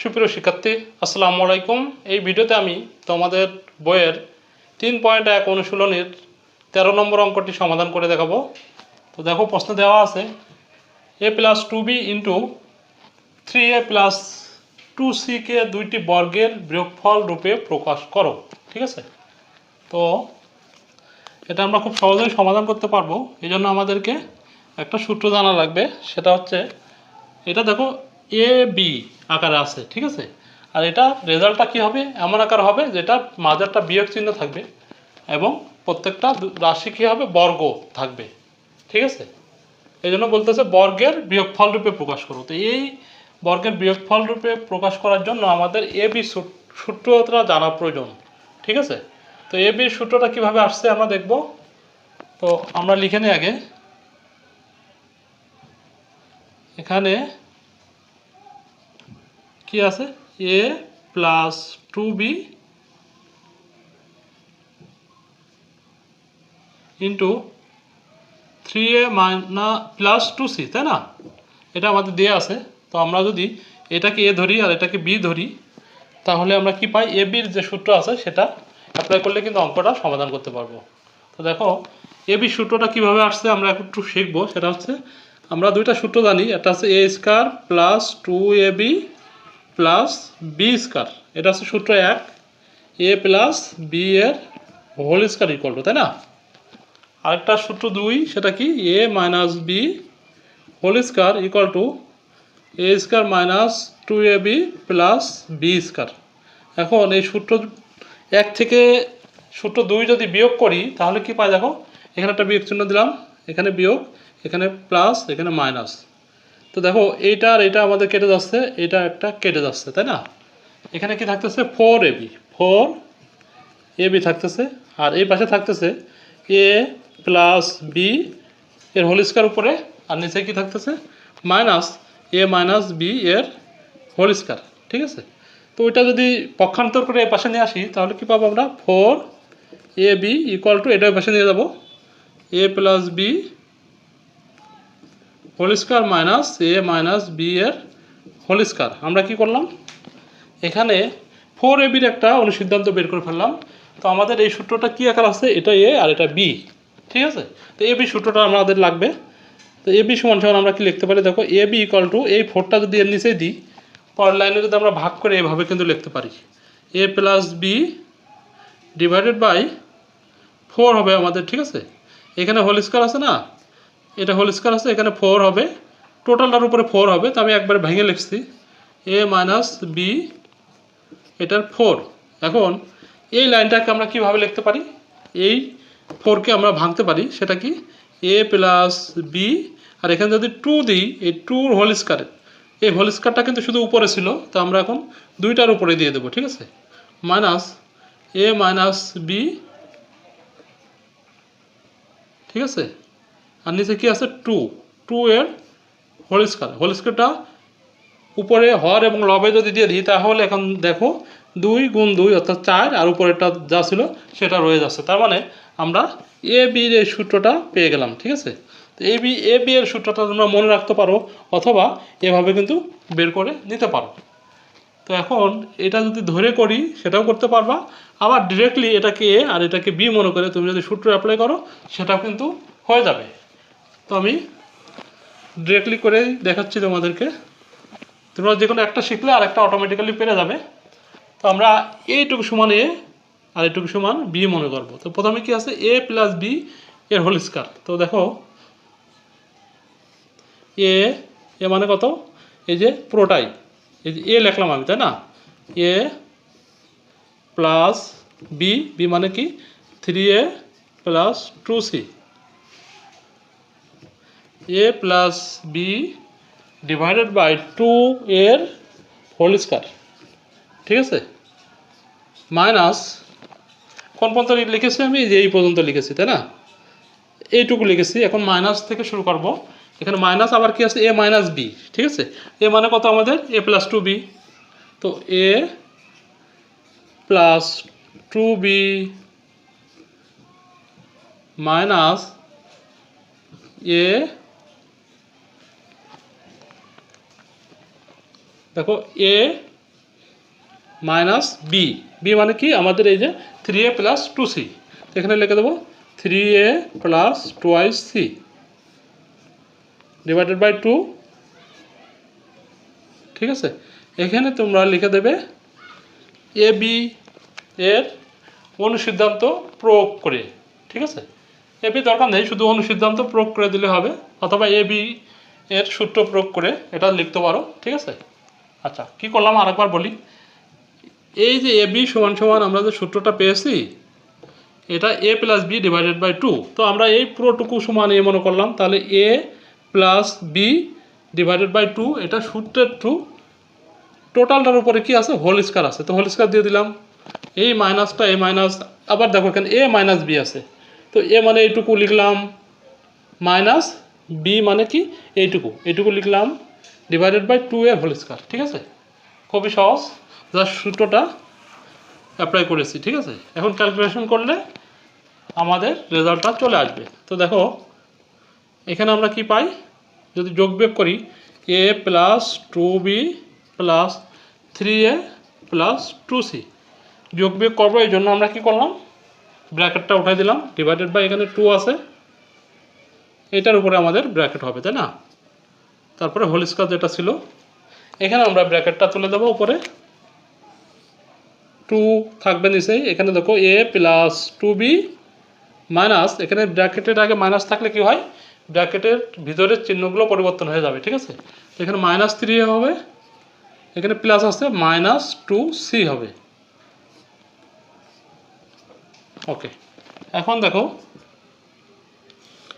সুপ্রিয় শিক্ষার্থী, আসসালামু আলাইকুম। এই ভিডিওতে আমি তোমাদের বইয়ের তিন পয়েন্ট এক অনুশীলনীর তেরো নম্বর অঙ্কটি সমাধান করে দেখাবো। তো দেখো, প্রশ্ন দেওয়া আছে, A plus two B into three A plus two সিকে দুইটি বর্গের বিয়োগফল রূপে প্রকাশ করো, ঠিক আছে? তো এটা আমরা খুব সহজেই সমাধান করতে পারব। এই জন্য আমাদেরকে একটা সূত্র জানা লাগবে, সেটা হচ্ছে, এটা দেখো এ বি আকারে আছে, ঠিক আছে? আর এটা রেজাল্টটা কি হবে? এমন আকার হবে যেটা মাঝেরটা বিয়োগ চিহ্ন থাকবে এবং প্রত্যেকটা রাশি কী হবে? বর্গ থাকবে, ঠিক আছে? এই জন্য বলতেছে বর্গের বিয়োগফল রূপে প্রকাশ করো। তো এই বর্গের বিয়োগফল রূপে প্রকাশ করার জন্য আমাদের এ বি সূত্রটা জানা প্রয়োজন, ঠিক আছে? তো এ বির সূত্রটা কীভাবে আসছে আমরা দেখব। তো আমরা লিখে নিই আগে। এখানে কি আছে? A plus two B into three A minus plus two C তাই না? এটা আমাদের দেওয়া আছে। তো আমরা যদি এটাকে এ ধরি আর এটাকে বি ধরি, তাহলে আমরা কি পাই? এ বির যে সূত্র আছে, সেটা অ্যাপ্লাই করলে কিন্তু অঙ্কটা সমাধান করতে পারব। তো দেখো এ বি সূত্রটা কীভাবে আসছে আমরা একটু শিখব। সেটা হচ্ছে, আমরা দুইটা সূত্র জানি। একটা হচ্ছে A square plus two A B plus B square এটা হচ্ছে সূত্র এক। এ প্লাস বি এর হোল স্কোয়ার ইকুয়াল টু তাই না? আরেকটা সূত্র দুই, সেটা কি? A minus B whole square equal to A square minus two A B plus B square এখন এই সূত্র এক থেকে সূত্র দুই যদি বিয়োগ করি, তাহলে কি পাই দেখো? এখানে একটা বিয়োগ চিহ্ন দিলাম, এখানে বিয়োগ, এখানে প্লাস এখানে মাইনাস তো দেখো, এইটা আর এটা আমাদের কেটে যাচ্ছে এটা একটা কেটে যাচ্ছে, তাই না? এখানে কি থাকতেছে? Four A B four A B থাকতেছে, আর এই পাশে থাকতেছে এ প্লাস বি এর হোল স্কোয়ার উপরে, আর নিচে কি থাকতেছে? মাইনাস এ মাইনাস বি এর হোল স্কোয়ার ঠিক আছে? তো ওইটা যদি পক্ষান্তর করে এ পাশে নিয়ে আসি, তাহলে কি পাবো আমরা? Four A B equal to এটা পাশে নিয়ে যাব A plus B whole square minus A minus B এর হোল স্কোয়ার। আমরা কি করলাম? এখানে ফোর এ বির একটা অনুসিদ্ধান্ত বের করে ফেললাম। তো আমাদের এই সূত্রটা কী আকার আছে? এটা এ আর এটা বি ঠিক আছে? তো এ বি সূত্রটা আমাদের লাগবে। তো এ বি সমান সমান আমরা কি লিখতে পারি? দেখো এ বি ইকুয়াল টু এই ফোরটা যদি এর নিচে দিই পরের লাইনে যদি আমরা ভাগ করে এভাবে কিন্তু লিখতে পারি। A plus B divided by four হবে আমাদের, ঠিক আছে? এখানে হোল স্কোয়ার আছে না? এটা হোল স্কোয়ার আছে, এখানে ফোর হবে। টোটালটার উপরে ফোর হবে, তো আমি একবার ভেঙে লিখছি। এ মাইনাস বি এটার ফোর এখন, এই লাইনটাকে আমরা কীভাবে লিখতে পারি? এই ফোরকে আমরা ভাঙতে পারি, সেটা কি? এ প্লাস বি আর এখানে যদি টু দিই, এই টুর হোল স্কোয়ারে এই হোল স্কোয়ারটা কিন্তু শুধু উপরে ছিল, তো আমরা এখন দুইটার উপরে দিয়ে দেবো, ঠিক আছে? মাইনাস এ মাইনাস বি ঠিক আছে? আর নিচে কি আছে? টু। টু এর হোল স্কোয়ার হোল স্কোয়ারটা উপরে হর এবং লবে যদি দিয়ে দিই, তাহলে এখন দেখো দুই গুণ দুই অর্থাৎ চার, আর উপরেরটা যা ছিল সেটা রয়ে যাচ্ছে। তার মানে আমরা এ বির এই সূত্রটা পেয়ে গেলাম, ঠিক আছে? তো এ, বি এ, বি এর সূত্রটা তোমরা মনে রাখতে পারো, অথবা এভাবে কিন্তু বের করে নিতে পারো। তো এখন এটা যদি ধরে করি, সেটাও করতে পারবা। আবার ডিরেক্টলি এটাকে এ আর এটাকে বি মনে করে তুমি যদি সূত্র অ্যাপ্লাই করো, সেটাও কিন্তু হয়ে যাবে। তো আমি ডিরেক্টলি করে দেখাচ্ছি তোমাদেরকে। তোমরা যে কোনো একটা শিখলে আর একটা অটোমেটিক্যালি পেরে যাবে। তো আমরা এইটুকু সমান এ আর এইটুকু সমান বি মনে করব। তো প্রথমে কি আছে? এ প্লাস বি এর হোল স্কোয়ার তো দেখো, এ এ মানে কত? এই যে পুরোটাই। এই যে এ লিখলাম আমি, তাই না? এ প্লাস বি বি মানে কি? Three A plus two C A plus B divided by two এর হোল স্কোয়ার ঠিক আছে? মাইনাস কোন পর্যন্ত লিখেছি আমি? যে এই পর্যন্ত লিখেছি, তাই না? এইটুকু লিখেছি। এখন মাইনাস থেকে শুরু করব। এখানে মাইনাস আবার কি আছে? এ মাইনাস বি ঠিক আছে? এ মানে কত আমাদের? এ প্লাস টু বি তো A plus two B minus A দেখো এ মাইনাস বি বি মানে কি? আমাদের এই যে three A plus two C এখানে লিখে দেবো three A plus twice C divided by two ঠিক আছে? এখানে তোমরা লিখে দেবে এ বি এর অনুসিদ্ধান্ত প্রয়োগ করে। ঠিক আছে? এ বি দরকার নেই, শুধু অনুসিদ্ধান্ত প্রয়োগ করে দিলে হবে, অথবা এ বি এর সূত্র প্রয়োগ করে এটা লিখতে পারো। ঠিক আছে? আচ্ছা কি করলাম? আরেকবার বলি। এই যে এ বি সমান সমান আমরা যে সূত্রটা পেয়েছি, এটা A plus B divided by two তো আমরা এই পুরোটুকু সমান এ মনে করলাম, তাহলে A plus B divided by two এটা সূত্রের টু টোটালটার উপরে কি আছে? হোল স্কোয়ার আছে। তো হোল স্কোয়ার দিয়ে দিলাম। এই মাইনাসটা এ মাইনাস আবার দেখো এখানে এ মাইনাস বি আছে। তো এ মানে এইটুকু লিখলাম মাইনাস বি মানে কি? এইটুকু। এইটুকু লিখলাম ডিভাইডেড বাই টু এর হোল স্কোয়ার ঠিক আছে? খুবই সহজ। জাস্ট সূত্রটা অ্যাপ্লাই করেছি, ঠিক আছে? এখন ক্যালকুলেশন করলে আমাদের রেজাল্টটা চলে আসবে। তো দেখো, এখানে আমরা কি পাই? যদি যোগ বিয়োগ করি A plus two B plus three A plus two C যোগ বিয়োগ করব, এই জন্য আমরা কি করলাম? ব্র্যাকেটটা উঠাই দিলাম। ডিভাইডেড বাই এখানে টু আছে। এটার উপরে আমাদের ব্র্যাকেট হবে, তাই না? তারপরে হোল স্কোয়ার যেটা ছিল, এখানে আমরা ব্র্যাকেটটা তুলে দেবো উপরে। টু থাকবে নিচেই, এখানে দেখো A plus two B minus, এখানে ব্র্যাকেটের আগে মাইনাস থাকলে কি হয়? ব্র্যাকেটের ভিতরের চিহ্নগুলো পরিবর্তন হয়ে যাবে, ঠিক আছে? এখানে মাইনাস থ্রি হবে, এখানে প্লাস আছে মাইনাস টু সি হবে। ওকে, এখন দেখো,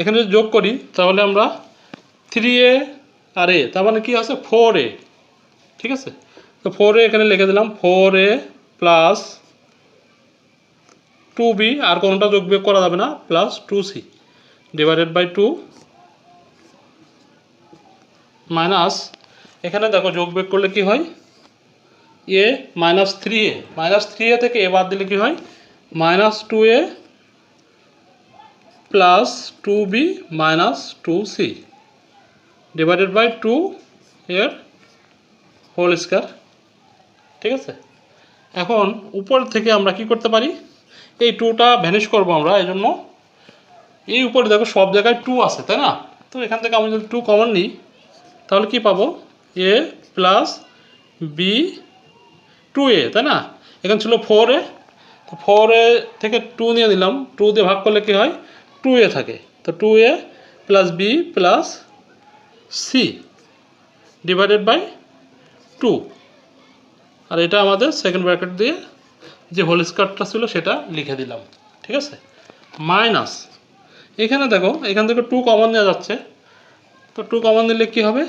এখানে যদি যোগ করি, তাহলে আমরা থ্রি এ আর এ তার মানে কী আছে? Four A. ঠিক আছে? তো ফোর এ এখানে লিখে দিলাম four A plus two B আর কোনোটা যোগ বিয়োগ করা যাবে না? Plus two C divided by two minus এখানে দেখো যোগ বিয়োগ করলে কি হয়? A minus three A minus three A থেকে এ বাদ দিলে কি হয়? Minus two A plus two B minus two C divided by two এর হোল স্কোয়ার ঠিক আছে? এখন উপর থেকে আমরা কি করতে পারি? এই টুটা ভ্যানিশ করব আমরা এই জন্য এই উপরে দেখো সব জায়গায় টু আছে, তাই না? তো এখান থেকে আমি যদি টু কমন নিই, তাহলে কি পাবো? A plus B two A তাই না? এখানে ছিল ফোর এ তো ফোর এ থেকে টু নিয়ে নিলাম টু দিয়ে ভাগ করলে কি হয়? টু এ থাকে। তো two A plus B plus C divided by two আর এটা আমাদের সেকেন্ড ব্র্যাকেট দিয়ে যে হোল স্কোয়ারটা ছিল সেটা লিখে দিলাম, ঠিক আছে? মাইনাস এখানে দেখো, এখান থেকে টু কমন নেওয়া যাচ্ছে। তো টু কমন নিলে কি হবে?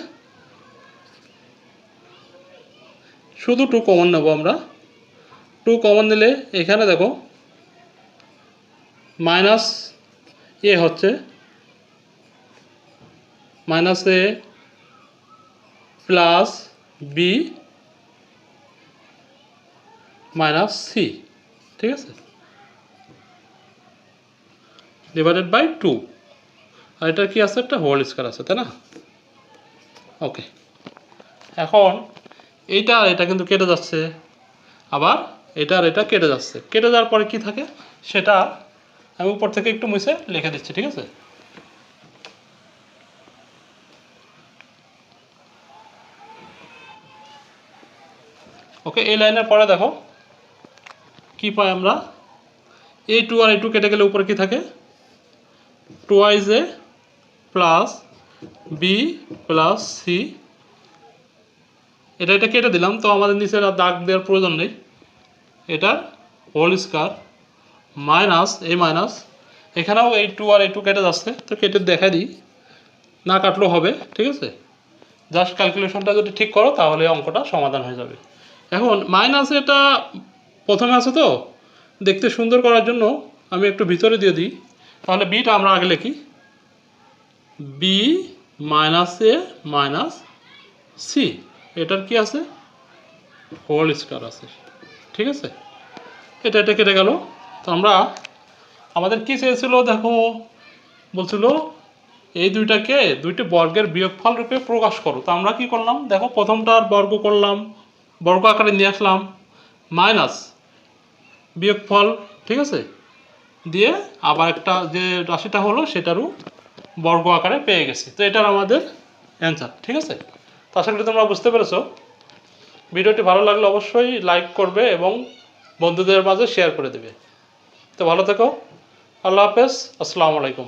শুধু টু কমন নেব আমরা। টু কমন নিলে এখানে দেখো মাইনাস এ হচ্ছে minus a plus b minus c ঠিক আছে? ডিভাইডেড বাই টু আর এটা কি আছে? একটা হোল স্কোয়ার আছে, তাই না? ওকে এখন এইটা আর এটা কিন্তু কেটে যাচ্ছে। আবার এটা আর এটা কেটে যাচ্ছে। কেটে যাওয়ার পরে কি থাকে? সেটা আমি উপর থেকে একটু মুছে লিখে দিচ্ছি, ঠিক আছে? ওকে এই লাইনের পরে দেখো, কি পাই আমরা? এই টু আর এই টু কেটে গেলে উপরে কি থাকে? Twice a plus b plus c এটা এটা কেটে দিলাম, তো আমাদের নিচে দাগ দেওয়ার প্রয়োজন নেই। এটা হোল স্কোয়ার মাইনাস এই মাইনাস এখানেও এই টু আর এই টু কেটে যাচ্ছে, তো কেটে দেখা দিই। না কাটলেও হবে, ঠিক আছে? জাস্ট ক্যালকুলেশনটা যদি ঠিক করো, তাহলে অঙ্কটা সমাধান হয়ে যাবে। এখন মাইনাস এটা প্রথমে আছে তো? দেখতে সুন্দর করার জন্য আমি একটু ভিতরে দিয়ে দিই। তাহলে বিটা আমরা আগে লিখি। B minus a minus c এটার কি আছে? হোল স্কোয়ার আছে। ঠিক আছে? এটা এটা কেটে গেল। তো আমরা আমাদের কি চেয়েছিল দেখো? বলছিল এই দুইটাকে দুইটি বর্গের বিয়োগফল রূপে প্রকাশ করো। তো আমরা কি করলাম? দেখো প্রথমটার বর্গ করলাম। বর্গ আকারে নিয়ে আসলাম, মাইনাস বিয়োগফল ঠিক আছে? দিয়ে আবার একটা যে রাশিটা হলো সেটারও বর্গ আকারে পেয়ে গেছি। তো এটার আমাদের অ্যান্সার ঠিক আছে? তো আশা করি তোমরা বুঝতে পেরেছ। ভিডিওটি ভালো লাগলে অবশ্যই লাইক করবে এবং বন্ধুদের মাঝে শেয়ার করে দেবে। তো ভালো থেকো। আল্লাহ হাফেজ। আসসালামু আলাইকুম।